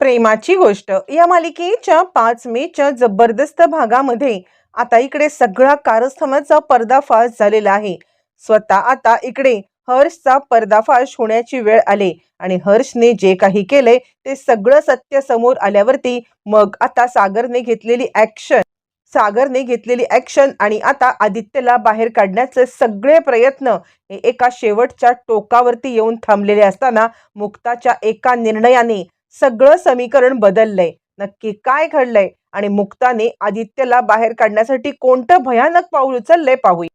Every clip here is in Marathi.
प्रेमाची गोष्ट. या मालिकेच्या पाच मेच्या जबरदस्त भागामध्ये आता इकडे सगळा कारस्थानाचा पर्दाफाश झालेला आहे. स्वतः आता इकडे हर्षचा पर्दाफाश होण्याची वेळ आले आणि हर्षने जे काही केले ते सगळं सत्य समोर आल्यावरती मग आता सागरने घेतलेली ऍक्शन सागरने घेतलेली ऍक्शन आणि आता आदित्यला बाहेर काढण्याचे सगळे प्रयत्न हे एका शेवटच्या टोकावरती येऊन थांबलेले असताना मुक्ताच्या एका निर्णयाने सगळं समीकरण बदललंय. नक्की काय घडलंय? आणि मुक्ताने आदित्यला बाहेर काढण्यासाठी कोणतं भयानक पाऊल उचललंय पाहूया.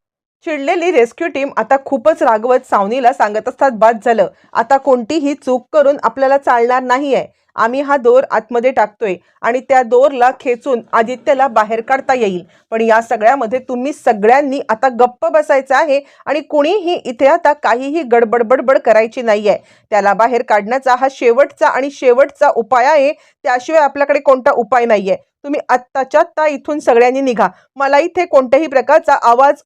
चिडलेली रेस्क्यू टीम आता खूपच रागवत सावनीला सांगत असतात बाद झालं. आता कोणतीही चूक करून आपल्याला चालणार नाही आहे आम्ही हा दोर आतमध्ये टाकतोय आणि त्या दोरला खेचून आदित्यला बाहेर काढता येईल. पण या सगळ्यामध्ये तुम्ही सगळ्यांनी आता गप्प बसायचं आहे आणि कुणीही इथे आता काहीही गडबडबडबड करायची नाही आहे त्याला बाहेर काढण्याचा हा शेवटचा आणि शेवटचा उपाय आहे. त्याशिवाय आपल्याकडे कोणता उपाय नाही आहे तुम्ही आत्ताच्या आत्ता इथून सगळ्यांनी निघा. मला इथे कोणत्याही प्रकारचा आवाज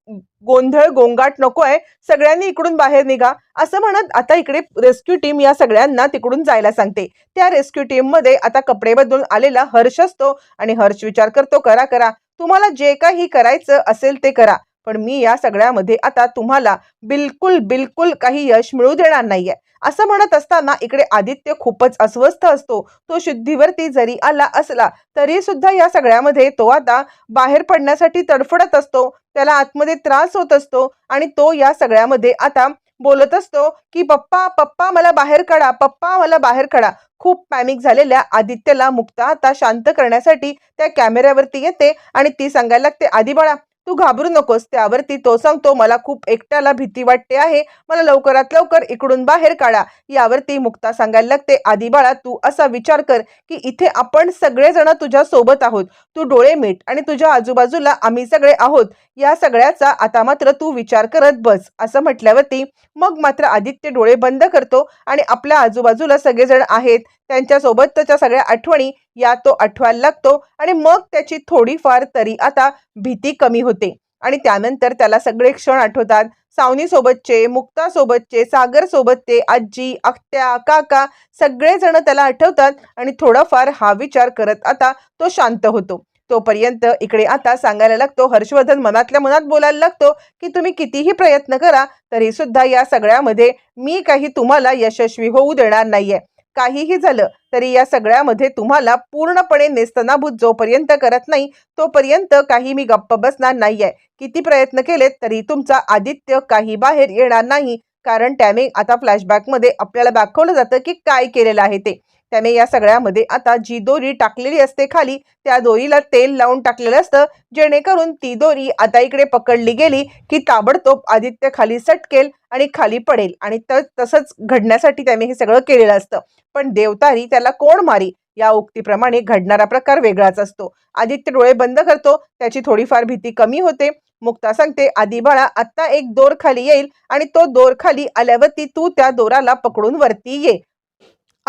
गोंधळ गोंगाट नको आहे सगळ्यांनी इकडून बाहेर निघा. असं म्हणत आता इकडे रेस्क्यू टीम या सगळ्यांना तिकडून जायला सांगते. त्या रेस्क्यू टीममध्ये आता कपडे बदलून आलेला हर्ष असतो आणि हर्ष विचार करतो करा करा. तुम्हाला जे काही करायचं असेल ते करा. पण मी या सगळ्यामध्ये आता तुम्हाला बिलकुल बिलकुल काही यश मिळू देणार नाहीये. असं म्हणत असताना इकडे आदित्य खूपच अस्वस्थ असतो. तो शुद्धीवरती जरी आला असला तरी सुद्धा या सगळ्यामध्ये तो आता बाहेर पडण्यासाठी तडफडत असतो. त्याला आतमध्ये त्रास होत असतो आणि तो या सगळ्यामध्ये आता बोलत असतो की पप्पा पप्पा मला बाहेर काढा पप्पा मला बाहेर काढा. खूप पॅनिक झालेल्या आदित्यला मुक्ता आता शांत करण्यासाठी त्या कॅमेऱ्यावरती येते आणि ती सांगायला लागते आधी बाळा तू घाबरू नकोस त्यावरती तो सांगतो मला खूप एकट्याला भीती वाटते आहे. मला लवकरात लवकर इकडून बाहेर काढा. यावरती मुक्ता सांगायला लागते आधी बाळा तू असा विचार कर की इथे आपण सगळेजण तुझ्या सोबत आहोत. तू डोळे मीठ आणि तुझ्या आजूबाजूला आम्ही सगळे आहोत. या सगळ्याचा आता मात्र तू विचार करत बस असं म्हटल्यावरती मग मात्र आदित्य डोळे बंद करतो आणि आपल्या आजूबाजूला सगळेजण आहेत. त्यांच्यासोबतच्या सगळ्या आठवणी या तो आठवायला लागतो आणि मग त्याची थोडीफार तरी आता भीती कमी होते. आणि त्यानंतर त्याला सगळे क्षण आठवतात. सावनीसोबतचे मुक्तासोबतचे सागरसोबतचे आजी आत्या काका सगळेजण त्याला आठवतात आणि थोडाफार हा विचार करत आता तो शांत होतो. तोपर्यंत इकडे आता सांगायला लागतो हर्षवर्धन मनातल्या मनात बोलायला लागतो की तुम्ही कितीही प्रयत्न करा तरी सुद्धा या सगळ्यामध्ये मी काही तुम्हाला यशस्वी होऊ देणार नाहीये. काहीही झालं तरी या सगळ्यामध्ये तुम्हाला पूर्णपणे नेस्तनाभूत जोपर्यंत करत नाही तोपर्यंत काही मी गप्प बसणार नाहीये. किती प्रयत्न केलेत तरी तुमचा आदित्य काही बाहेर येणार नाही. कारण त्याने आता फ्लॅशबॅकमध्ये आपल्याला दाखवलं जातं की काय केलेलं आहे ते. त्याने या सगळ्यामध्ये आता जी दोरी टाकलेली असते खाली त्या दोरीला तेल लावून टाकलेलं असतं. जेणेकरून ती दोरी आता इकडे पकडली गेली की ताबडतोब आदित्य खाली सटकेल आणि खाली पडेल आणि त तसंच घडण्यासाठी त्याने हे सगळं केलेलं असतं. पण देवतारी त्याला कोण मारी? या उक्तीप्रमाणे घडणारा प्रकार वेगळाच असतो. आदित्य डोळे बंद करतो त्याची थोडीफार भीती कमी होते. मुक्ता सांगते आधी बाळा आत्ता एक दोर खाली येईल आणि तो दोर खाली आल्यावरती तू त्या दोराला पकडून वरती ये.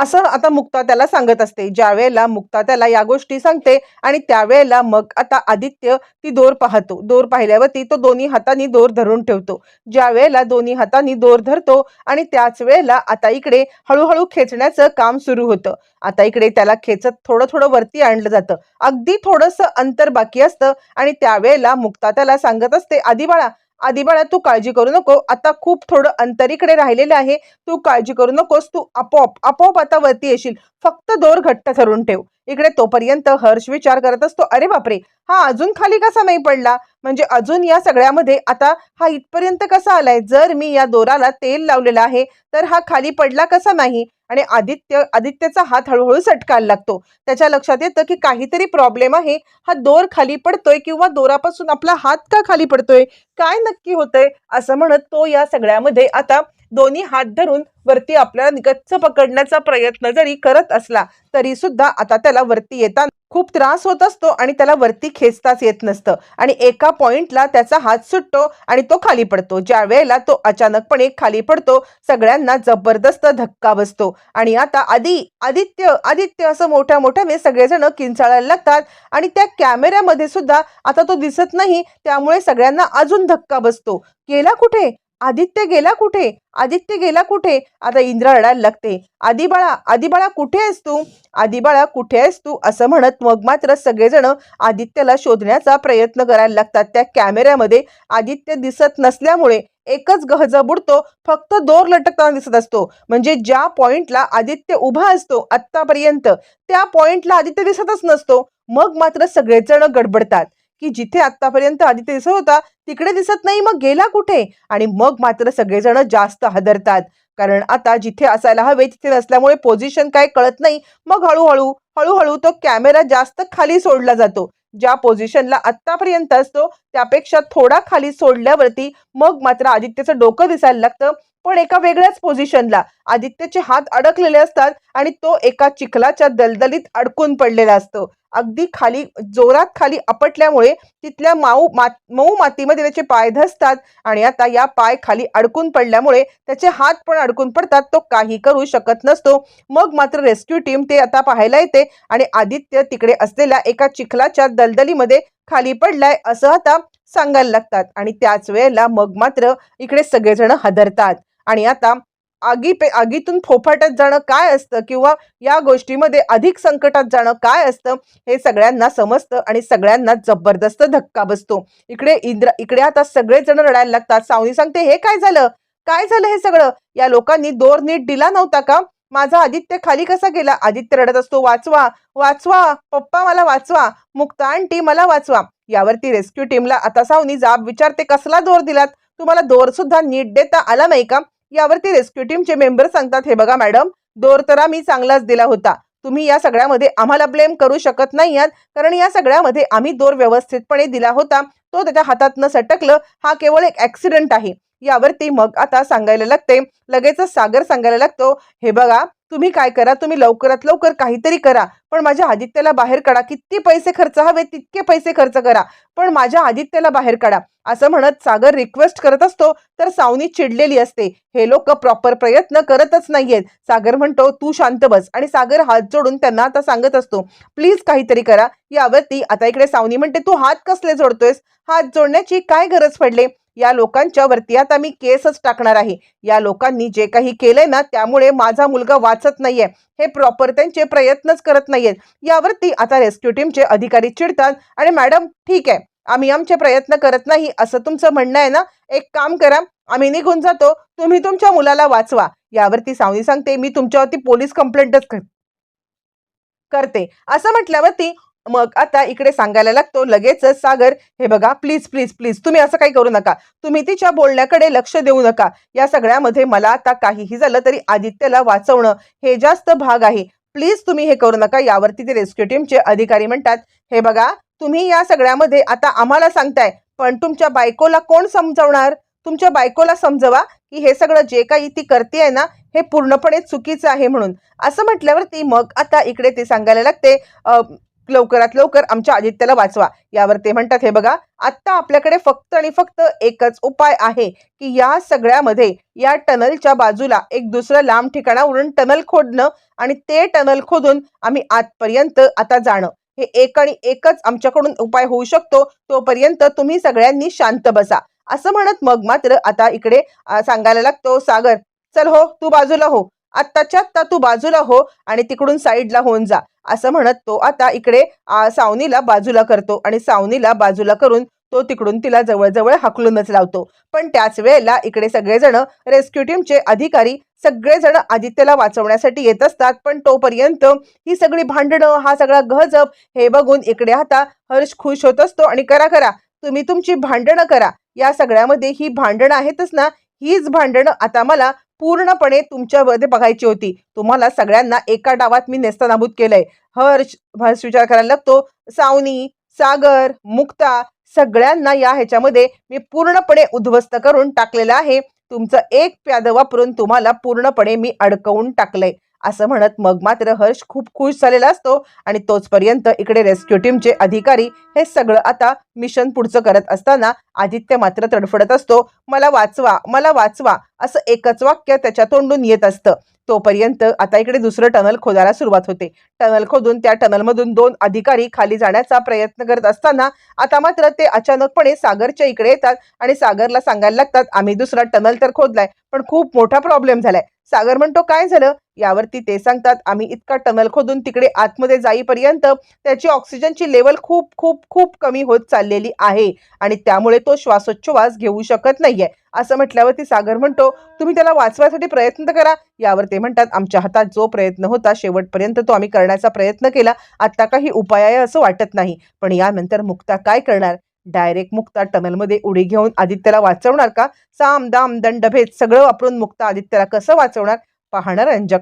असं आता मुक्ता त्याला सांगत असते. ज्यावेळेला मुक्ता त्याला या गोष्टी सांगते आणि त्यावेळेला मग आता आदित्य ती दोर पाहतो. दोर पाहिल्यावरती तो दोन्ही हातांनी दोर धरून ठेवतो. ज्या वेळेला दोन्ही हातांनी दोर धरतो आणि त्याच वेळेला आता इकडे हळूहळू खेचण्याचं काम सुरू होतं. आता इकडे त्याला खेचत थोडं थोडं वरती आणलं जातं. अगदी थोडंसं अंतर बाकी असतं आणि त्यावेळेला मुक्ता त्याला सांगत असते आधी बाळा आधी बाळा तू काळजी करू नको. आता खूप थोडं अंतर इकडे राहिलेलं आहे. तू काळजी करू नकोस. तू आपोआप आपोआप आता वरती येशील. फक्त दोर घट्ट धरून ठेव. इकडे तोपर्यंत हर्ष विचार करत असतो अरे बापरे! हा अजून खाली कसा नाही पडला? म्हणजे अजून या सगळ्यामध्ये आता हा इथपर्यंत कसा आलाय? जर मी या दोराला तेल लावलेलं आहे तर हा खाली पडला कसा नाही? आणि आदित्य आदित्यचा हात हळूहळू सटकायला लागतो. त्याच्या लक्षात येतं की काहीतरी प्रॉब्लेम आहे. हा दोर खाली पडतोय किंवा दोरापासून आपला हात का खाली पडतोय? काय नक्की होतंय? असं म्हणत तो या सगळ्यामध्ये आता दोन्ही हात धरून वरती आपल्याला गच्च पकडण्याचा प्रयत्न जरी करत असला तरी सुद्धा आता त्याला वरती येताना खूप त्रास होत असतो आणि त्याला वरती खेचताच येत नसतं. आणि एका पॉइंटला त्याचा हात सुटतो आणि तो खाली पडतो. ज्या वेळेला तो अचानकपणे खाली पडतो सगळ्यांना जबरदस्त धक्का बसतो. आणि आता आधी आदित्य आदित्य असं मोठ्या मोठ्याने सगळेजण किंचाळायला लागतात आणि त्या कॅमेऱ्यामध्ये सुद्धा आता तो दिसत नाही त्यामुळे सगळ्यांना अजून धक्का बसतो. गेला कुठे? आदित्य गेला कुठे? आदित्य गेला कुठे? आता इंद्रा रडायला लागते. आदिबाळा आदिबाळा कुठे आहेस तू? आदिबाळा कुठे आहेस तू? असं म्हणत मग मात्र सगळेजण आदित्यला शोधण्याचा प्रयत्न करायला लागतात. त्या कॅमेऱ्यामध्ये आदित्य दिसत नसल्यामुळे एकच गहज बुडतो फक्त दोर लटकताना दिसत असतो. म्हणजे ज्या पॉइंटला आदित्य उभा असतो आत्तापर्यंत त्या पॉइंटला आदित्य दिसतच नसतो. मग मात्र सगळेजण गडबडतात. की जिथे आतापर्यंत आदित्य दिसत होता तिकडे दिसत नाही मग गेला कुठे? आणि मग मात्र सगळेजण जास्त हादरतात. कारण आता जिथे असायला हवे तिथे नसल्यामुळे पोझिशन काय कळत नाही. मग हळूहळू हळूहळू तो कॅमेरा जास्त खाली सोडला जातो. ज्या पोझिशनला आत्तापर्यंत असतो त्यापेक्षा थोडा खाली सोडल्यावरती मग मात्र आदित्यचं डोकं दिसायला लागतं. पण एका वेगळ्याच पोझिशनला आदित्यचे हात अडकलेले असतात आणि तो एका चिखलाच्या दलदलीत अडकून पडलेला असतो. अगदी खाली जोरात खाली आपटल्यामुळे तिथल्या माऊ मात मऊ मातीमध्ये त्याचे पाय धसतात आणि आता या पाय खाली अडकून पडल्यामुळे त्याचे हात पण अडकून पडतात तो काही करू शकत नसतो. मग मात्र रेस्क्यू टीम ते आता पाहायला येते आणि आदित्य तिकडे असलेल्या एका चिखलाच्या दलदलीमध्ये खाली पडलाय असं आता सांगायला लागतात आणि त्याच वेळेला मग मात्र इकडे सगळेजण हादरतात. आणि आता आगी पे आगीतून फोफाटत जाणं काय असतं? किंवा या गोष्टीमध्ये अधिक संकटात जाणं काय असतं? हे सगळ्यांना समजतं आणि सगळ्यांना जबरदस्त धक्का बसतो. इकडे इंद्र इकडे आता सगळेजण रडायला लागतात. सावनी सांगते हे काय झालं? काय झालं हे सगळं? या लोकांनी दोर नीट दिला नव्हता का? माझा आदित्य खाली कसा गेला? आदित्य रडत असतो वाचवा वाचवा पप्पा मला वाचवा मुक्ता आंटी मला वाचवा. यावरती रेस्क्यू टीमला आता सावनी जाब विचारते कसला दोर दिलात? तुम्हाला दोर सुद्धा नीट देता आला नाही का? यावरती रेस्क्यू टीमचे मेंबर सांगतात हे बघा मॅडम दोर मी चांगलाच दिला होता. तुम्ही या सगळ्यामध्ये आम्हाला ब्लेम करू शकत नाही आहात. कारण या सगळ्यामध्ये आम्ही दोर व्यवस्थितपणे दिला होता. तो त्याच्या हातातनं सटकलं. हा केवळ एक ऍक्सिडेंट आहे. यावरती मग आता सांगायला लागते. लगेचच सागर सांगायला लागतो हे बघा तुम्ही काय करा तुम्ही लवकरात लवकर काहीतरी करा. पण माझ्या आदित्याला बाहेर काढा. किती पैसे खर्च हवे तितके पैसे खर्च करा. पण माझ्या आदित्याला बाहेर काढा. असं म्हणत सागर रिक्वेस्ट करत असतो तर सावनी चिडलेली असते. हे लोक प्रॉपर प्रयत्न करतच नाहीयेत. सागर म्हणतो तू शांत बस. आणि सागर हात जोडून त्यांना आता सांगत असतो प्लीज काहीतरी करा. यावरती आता इकडे सावनी म्हणते तू हात कसले जोडतोयस? हात जोडण्याची काय गरज पडले? या लोकांच्या वरती आता मी केसच टाकणार आहे. या लोकांनी जे काही केलंय ना त्यामुळे माझा मुलगा वाचत नाहीये. हे प्रॉपर त्यांचे प्रयत्नच करत नाहीयेत. यावरती आता रेस्क्यू टीमचे अधिकारी चिडतात आणि मॅडम ठीक आहे आम्ही आमचे प्रयत्न करत नाही असं तुमचं म्हणणं आहे ना? एक काम करा आम्ही निघून जातो. तुम्ही तुमच्या मुलाला वाचवा. यावरती सावनी सांगते मी तुमच्यावरती पोलीस कंप्लेंटच करते. असं म्हटल्यावरती मग आता इकडे सांगायला लागतो लगेचच सागर हे बघा प्लीज प्लीज प्लीज तुम्ही असं काही करू नका. तुम्ही तिच्या बोलण्याकडे लक्ष देऊ नका. या सगळ्यामध्ये मला आता काहीही झालं तरी आदित्यला वाचवणं हे जास्त भाग आहे. प्लीज तुम्ही हे करू नका. यावरती ते रेस्क्यू टीमचे अधिकारी म्हणतात हे बघा तुम्ही या सगळ्यामध्ये आता आम्हाला सांगताय पण तुमच्या बायकोला कोण समजवणार? तुमच्या बायकोला समजवा की हे सगळं जे काही ती करते ना हे पूर्णपणे चुकीचं आहे म्हणून. असं म्हटल्यावरती मग आता इकडे ते सांगायला लागते लवकरात लवकर आमच्या आदित्याला वाचवा. यावर ते म्हणतात हे बघा आत्ता आपल्याकडे फक्त आणि फक्त एकच उपाय आहे की या सगळ्यामध्ये या टनलच्या बाजूला एक दुसरं लांब ठिकाणावरून टनल खोदणं आणि ते टनल खोदून आम्ही आतपर्यंत आता जाणं. हे एक आणि एकच आमच्याकडून उपाय होऊ शकतो तोपर्यंत तुम्ही सगळ्यांनी शांत बसा. असं म्हणत मग मात्र आता इकडे सांगायला लागतो सागर चल हो तू बाजूला हो. आत्ताच्या आत्ता तू बाजूला हो आणि तिकडून साईडला होऊन जा. असं म्हणत तो आता इकडे सावनीला बाजूला करतो आणि सावनीला बाजूला करून तो तिकडून तिला जवळजवळ हाकलूनच लावतो. पण त्याच वेळेला इकडे सगळेजण रेस्क्यू टीमचे अधिकारी सगळेजण आदित्यला वाचवण्यासाठी येत असतात. पण तोपर्यंत ही सगळी भांडणं हा सगळा गहजप हे बघून इकडे आता हर्ष खुश होत असतो आणि करा करा तुम्ही तुमची भांडणं करा. या सगळ्यामध्ये ही भांडणं आहेतच ना? हीच भांडणं आता मला पूर्णपणे तुमच्यामध्ये बघायची होती. तुम्हाला सगळ्यांना एका डावात मी नेस्तनाबूत केलंय. हर्ष हर्ष विचार करायला लागतो. सावनी सागर मुक्ता सगळ्यांना या ह्याच्यामध्ये मी पूर्णपणे उद्ध्वस्त करून टाकलेलं आहे. तुमचं एक प्याद वापरून तुम्हाला पूर्णपणे मी अडकवून टाकलंय. असं म्हणत मग मात्र हर्ष खूप खुश झालेला असतो आणि तोचपर्यंत इकडे रेस्क्यू टीमचे अधिकारी हे सगळं आता मिशन पुढचं करत असताना आदित्य मात्र तडफडत असतो मला वाचवा मला वाचवा असं एकच वाक्य त्याच्या तोंडून येत असतं. तोपर्यंत आता इकडे दुसरं टनल खोदायला सुरुवात होते. टनल खोदून त्या टनलमधून दोन अधिकारी खाली जाण्याचा प्रयत्न करत असताना आता मात्र ते अचानकपणे सागरच्या इकडे येतात आणि सागरला सांगायला लागतात आम्ही दुसरा टनल तर खोदलाय पण खूप मोठा प्रॉब्लेम झालाय. सागर म्हणतो काय झालं? यावरती ते सांगतात आम्ही इतका टनल खोदून तिकडे आतमध्ये जाईपर्यंत त्याची ऑक्सिजनची लेवल खूप खूप खूप कमी होत चाललेली आहे आणि त्यामुळे तो श्वासोच्छवास घेऊ शकत नाहीये. असं म्हटल्यावरती सागर म्हणतो तुम्ही त्याला वाचवायसाठी प्रयत्न तर करा. यावर ते म्हणतात आमच्या हातात जो प्रयत्न होता शेवटपर्यंत तो आम्ही करण्याचा प्रयत्न केला. आता काही उपाय आहे असं वाटत नाही. पण यानंतर मुक्ता काय करणार? डायरेक्ट मुक्ता टनलमध्ये उडी घेऊन आदित्यला वाचवणार का? साम दाम दंडभेद सगळं वापरून मुक्ता आदित्यला कसं वाचवणार? पाहणं रंजक